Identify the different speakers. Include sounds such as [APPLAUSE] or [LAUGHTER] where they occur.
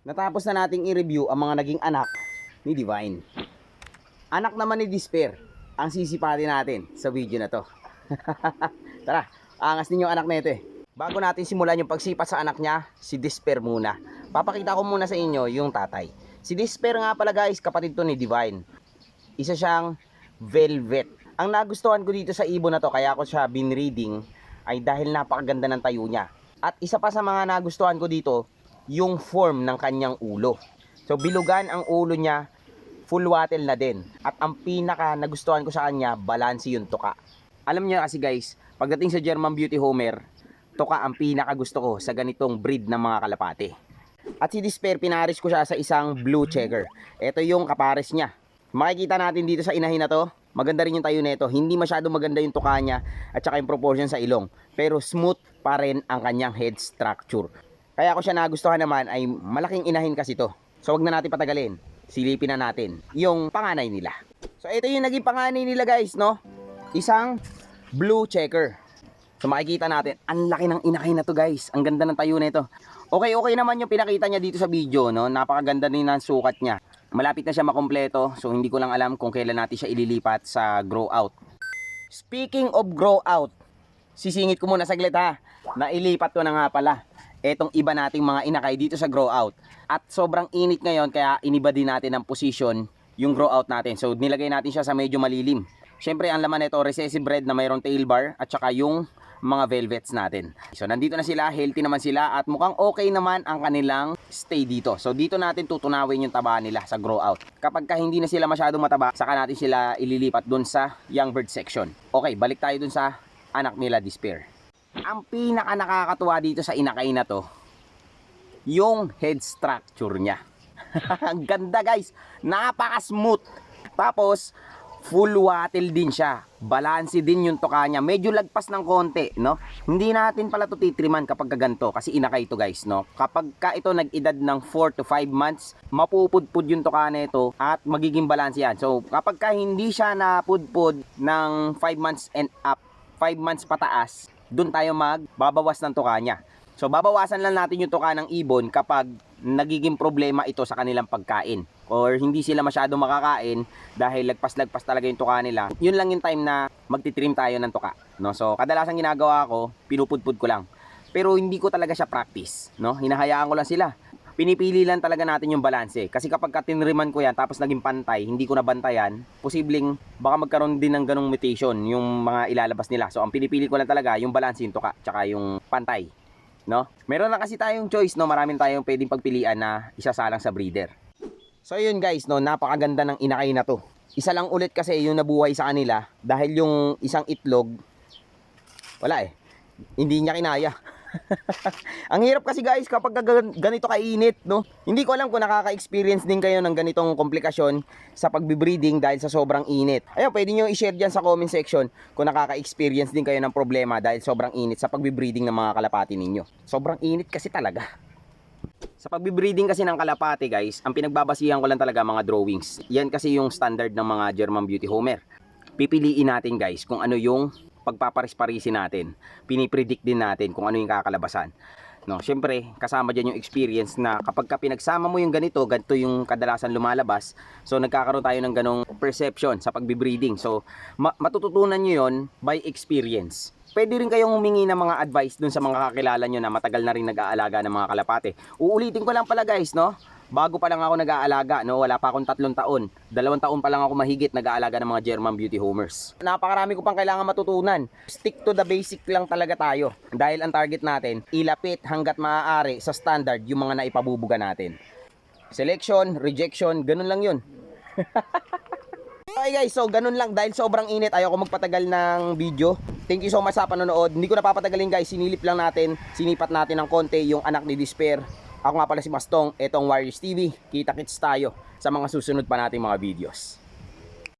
Speaker 1: natapos na nating i-review ang mga naging anak ni Divine. Anak naman ni Despair ang sisipatin natin sa video na to. [LAUGHS] Tara, angas ninyo anak na ito eh. Bago natin simulan yung pagsipat sa anak niya, si Despair muna. Papakita ko muna sa inyo yung tatay. Si Despair nga pala guys, kapatid to ni Divine. Isa siyang velvet. Ang nagustuhan ko dito sa ibon na to, kaya ako siya binreading, ay dahil napakaganda ng tayo niya. At isa pa sa mga nagustuhan ko dito, yung form ng kanyang ulo. So bilugan ang ulo niya, full wattle na din. At ang pinaka nagustuhan ko sa kanya, balansi yung tuka. Alam niyo kasi guys, pagdating sa German Beauty Homer, tuka ang pinaka gusto ko sa ganitong breed ng mga kalapate. At si Despair, pinaris ko siya sa isang blue checker. Ito yung kapares niya. Makikita natin dito sa inahin na to, maganda rin yung tayo nito. Hindi masyado maganda yung tuka niya at saka yung proportion sa ilong. Pero smooth pa rin ang kanyang head structure. Kaya ko siya nagustuhan naman ay malaking inahin kasi to. So wag na natin patagalin. Silipin na natin yung panganay nila. So ito yung naging panganay nila guys, no? Isang blue checker. So makikita natin, ang laki ng inahin na to guys. Ang ganda ng tayo nito. Okay, okay naman yung pinakita niya dito sa video, no? Napakaganda din ng sukat niya. Malapit na siya makompleto, so hindi ko lang alam kung kailan natin siya ililipat sa grow out. Speaking of grow out, sisingit ko muna saglit ha. Nailipat ko na nga pala etong iba nating mga inakay dito sa grow out. At sobrang init ngayon kaya iniba din natin ang position yung grow out natin. So nilagay natin siya sa medyo malilim. Siyempre ang laman nito recessive red na mayroong tail bar at saka yung mga velvets natin. So nandito na sila, healthy naman sila at mukhang okay naman ang kanilang stay dito. So dito natin tutunawin yung taba nila sa grow out. Kapag ka hindi na sila masyadong mataba, saka natin sila ililipat dun sa young bird section. Okay, balik tayo dun sa anak nila Despair. Ang pinaka nakakatuwa dito sa inakay na to, yung head structure niya. [LAUGHS] Ang ganda guys, napaka-smooth. Tapos, full wattle din siya. Balansi din yung tuka niya. Medyo lagpas ng konti, no? Hindi natin pala to titriman kapag ganito kasi inakay ito guys, no? Kapag ka ito nag-edad ng 4 to 5 months, mapupudpud yung tuka nito at magiging balansi yan. So, kapag ka hindi siya napudpud ng 5 months and up, 5 months pataas, dun tayo magbabawas ng tuka niya. So babawasan lang natin yung tuka ng ibon kapag nagiging problema ito sa kanilang pagkain or hindi sila masyado makakain dahil lagpas-lagpas talaga yung tuka nila. Yun lang yung time na magtitrim tayo ng tuka, no? So kadalasan ginagawa ko, pinupudpud ko lang. Pero hindi ko talaga siya practice, no? Hinahayaan ko lang sila. Pinipili lang talaga natin yung balanse. Kasi kapag katinriman ko yan tapos naging pantay, hindi ko nabantayan, posibleng baka magkaroon din ng ganong mutation yung mga ilalabas nila. So ang pinipili ko lang talaga yung balanse yung tuka, tsaka yung pantay no? Meron na kasi tayong choice, no? Maraming tayong pwedeng pagpilian na isasalang sa breeder. So yun guys, no, napakaganda ng inakay na to. Isa lang ulit kasi yung nabuhay sa kanila dahil yung isang itlog wala eh. Hindi niya kinaya. [LAUGHS] [LAUGHS] Ang hirap kasi guys kapag gan- ganito kainit, no? Hindi ko alam kung nakaka-experience din kayo ng ganitong komplikasyon sa pagbe-breeding dahil sa sobrang init. Ayun, pwede nyo i-share dyan sa comment section kung nakaka-experience din kayo ng problema dahil sobrang init sa pagbe-breeding ng mga kalapati ninyo. Sobrang init kasi talaga. Sa pagbe-breeding kasi ng kalapati guys, ang pinagbabasihan ko lang talaga mga drawings. Yan kasi yung standard ng mga German Beauty Homer. Pipiliin natin guys kung ano yung pagpaparis-parisin natin. Pinipredict din natin kung ano yung kakalabasan. No, syempre, kasama diyan yung experience na kapag ka pinagsama mo yung ganito, ganito yung kadalasan lumalabas. So nagkakaroon tayo ng ganong perception sa pagbe-breeding. So ma- matututunan niyo yon by experience. Pwede rin kayong humingi ng mga advice dun sa mga kakilala nyo na matagal na rin nag-aalaga ng mga kalapate. Uulitin ko lang pala guys, no? Bago pa lang ako nag-aalaga, no? Wala pa akong tatlong taon. Dalawang taon pa lang ako mahigit nag-aalaga ng mga German Beauty Homers. Napakarami ko pang kailangan matutunan. Stick to the basic lang talaga tayo. Dahil ang target natin, ilapit hanggat maaari sa standard yung mga naipabubuga natin. Selection, rejection, ganun lang yun. [LAUGHS] Okay guys, so ganun lang dahil sobrang init ayoko magpatagal ng video. Thank you so much sa panonood. Hindi ko na papatagalin guys, sinilip lang natin, sinipat natin ng konti yung anak ni Despair. Ako nga pala si Bastong, etong Warriors TV. Kita-kits tayo sa mga susunod pa nating mga videos.